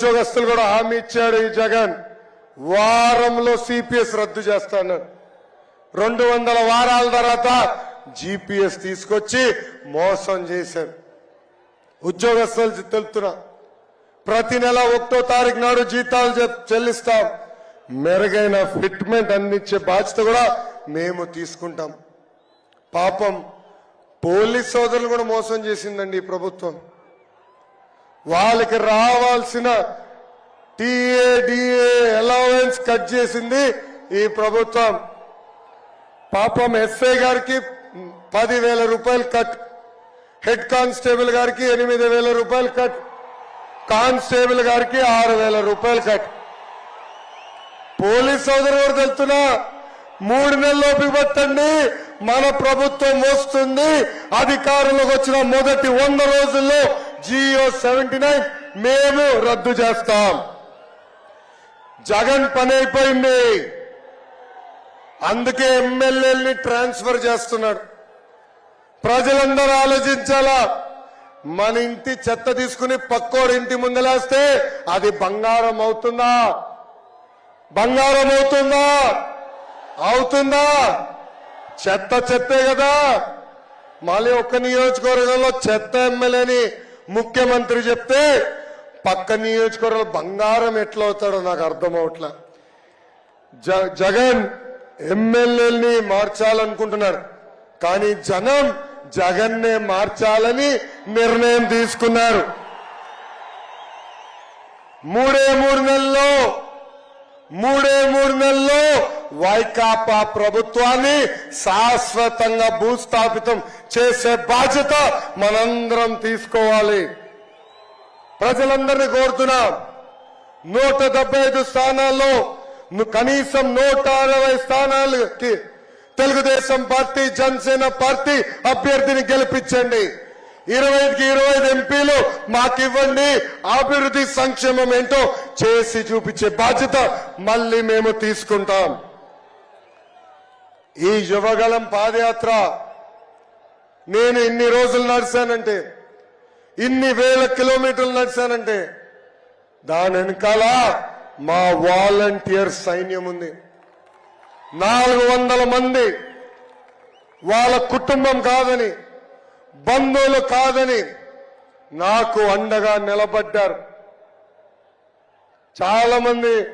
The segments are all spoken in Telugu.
ఉద్యోగస్తులు కూడా హామీ ఇచ్చాడు ఈ జగన్. వారంలో సిపిఎస్ రద్దు చేస్తాను. రెండు వందల వారాల తర్వాత జీపీఎస్ తీసుకొచ్చి మోసం చేశారు. ఉద్యోగస్తులు తెలుపుతున్నా ప్రతి నెల ఒకటో తారీఖు నాడు జీతాలు చెల్లిస్తాం. మెరుగైన ఫిట్మెంట్ అందించే బాధ్యత కూడా మేము తీసుకుంటాం. పాపం పోలీస్ సోదరులు కూడా మోసం చేసిందండి ఈ ప్రభుత్వం. వాళ్ళకి రావాల్సిన టీఏడిఏ అలవెన్స్ కట్ చేసింది ఈ ప్రభుత్వం. పాపం ఎస్ఐ గారికి పదివేల రూపాయలు కట్ హెడ్ కానిస్టేబుల్ గారికి ఎనిమిది వేల రూపాయలు కట్ కానిస్టేబుల్ గారికి ఆరు వేల రూపాయలు కట్ పోలీస్ సోదరుడు తెలుతున్నా మూడు నెలల్లోపు పట్టండి మన ప్రభుత్వం వస్తుంది అధికారంలోకి వచ్చిన మొదటి వంద రోజుల్లో జియో సెవెంటీ నైన్ మేము రద్దు చేస్తాం. జగన్ పని అయిపోయింది. అందుకే ఎమ్మెల్యేల్ని ట్రాన్స్ఫర్ చేస్తున్నాడు. ప్రజలందరూ ఆలోచించాలా? మన ఇంటి చెత్త తీసుకుని పక్కోడి ఇంటి ముందలేస్తే అది బంగారం అవుతుందా? బంగారం అవుతుందా? అవుతుందా? చెత్త చెత్తే కదా. మళ్ళీ ఒక్క నియోజకవర్గంలో చెత్త ఎమ్మెల్యేని ముఖ్యమంత్రి చెప్తే పక్క నియోజకవర్గం బంగారం ఎట్లా అవుతాడో నాకు అర్థం అవట్లా జగన్ ఎమ్మెల్యేని మార్చాలనుకుంటున్నారు. కానీ జనం జగన్నే మార్చాలని నిర్ణయం తీసుకున్నారు. మూడే మూడు నెలల్లో మూడే మూడు నెలల్లో వైకాపా ప్రభుత్వాన్ని శాశ్వతంగా భూస్థాపితం చేసే బాధ్యత మనందరం తీసుకోవాలి. ప్రజలందరినీ కోరుతున్నాం. నూట డెబ్బై ఐదు స్థానాల్లో కనీసం నూట అరవై స్థానాలకి తెలుగుదేశం పార్టీ జనసేన పార్టీ అభ్యర్థిని గెలిపించండి. ఇరవై ఐదుకి ఇరవై ఐదు ఎంపీలు మాకు ఇవ్వండి అభివృద్ధి సంక్షేమం ఏంటో చేసి చూపించే బాధ్యత మళ్ళీ మేము తీసుకుంటాం. ఈ యువగలం పాదయాత్ర నేను ఇన్ని రోజులు నడిచానంటే ఇన్ని వేల కిలోమీటర్లు నడిచానంటే దాని వెనకాల మా వాలంటీర్ సైన్యం ఉంది. నాలుగు వందల మంది వాళ్ళ కుటుంబం కాదని బంధువులు కాదని నాకు అండగా నిలబడ్డారు. చాలా మంది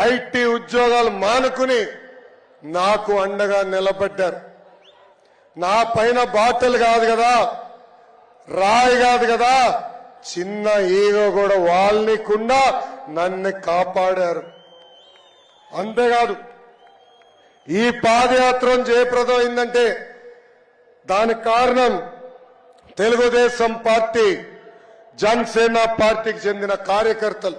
ఐటీ ఉద్యోగాలు మానుకుని నాకు అండగా నిలబడ్డారు. నా పైన బాటలు కాదు కదా రాయి కాదు కదా చిన్న ఈగో కూడా వాళ్ళనికుండా నన్ను కాపాడారు. అంతేకాదు ఈ పాదయాత్ర జయప్రదం అయిందంటే దానికి కారణం తెలుగుదేశం పార్టీ జనసేన పార్టీకి చెందిన కార్యకర్తలు.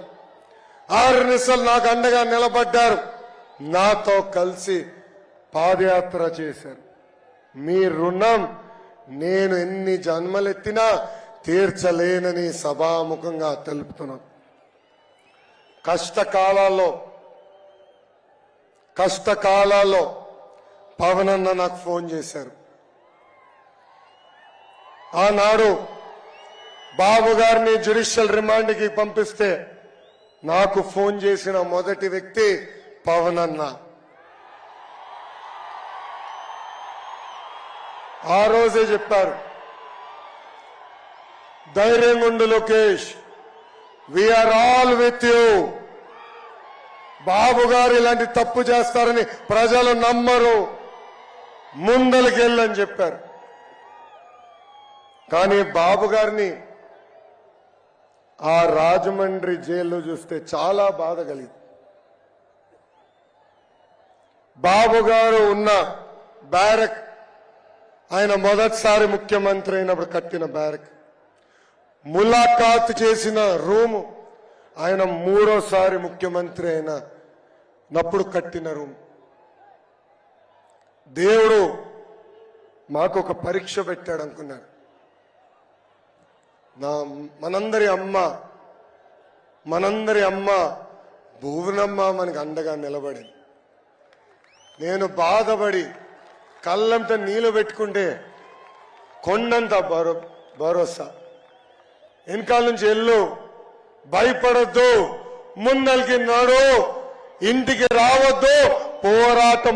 ఆరు నిసలు నాకు అండగా నిలబడ్డారు. నాతో కలిసి పాదయాత్ర చేశారు. మీ రుణం నేను ఎన్ని జన్మలెత్తినా తీర్చలేనని సభాముఖంగా తెలుపుతున్నాను కష్టకాలాల్లో కష్టకాలాల్లో పవన్ అన్న నాకు ఫోన్ చేశారు. ఆనాడు బాబు గారిని జ్యుడిషియల్ రిమాండ్కి పంపిస్తే నాకు ఫోన్ చేసిన మొదటి వ్యక్తి పవన్ అన్న ఆ రోజే చెప్పారు ధైర్యం ఉండు Lokesh we're all with you Babu గారు ఇలాంటి తప్పు చేస్తారని ప్రజలు నమ్మరు. ముందలకెళ్ళని చెప్పారు. కానీ బాబు గారిని ఆ రాజమండ్రి జైల్లో చూస్తే చాలా బాధ కలిగింది. బాబు గారు ఉన్న బ్యారక్ ఆయన మొదటిసారి ముఖ్యమంత్రి అయినప్పుడు కట్టిన బ్యారక్. ములాఖాత్ చేసిన రూము ఆయన మూడోసారి ముఖ్యమంత్రి అయిన నప్పుడు కట్టిన రూమ్. దేవుడు మాకు ఒక పరీక్ష పెట్టాడు అనుకున్నాడు. నా మనందరి అమ్మ మనందరి అమ్మ భువనమ్మ మనకు అండగా నిలబడింది. నేను బాధపడి కళ్ళంత నీళ్ళు పెట్టుకుంటే కొండంత భరో భరోసా. వెనకాల నుంచి వెళ్ళు. భయపడద్దు. ముందలికి నాడు. ఇంటికి రావద్దు. పోరాటం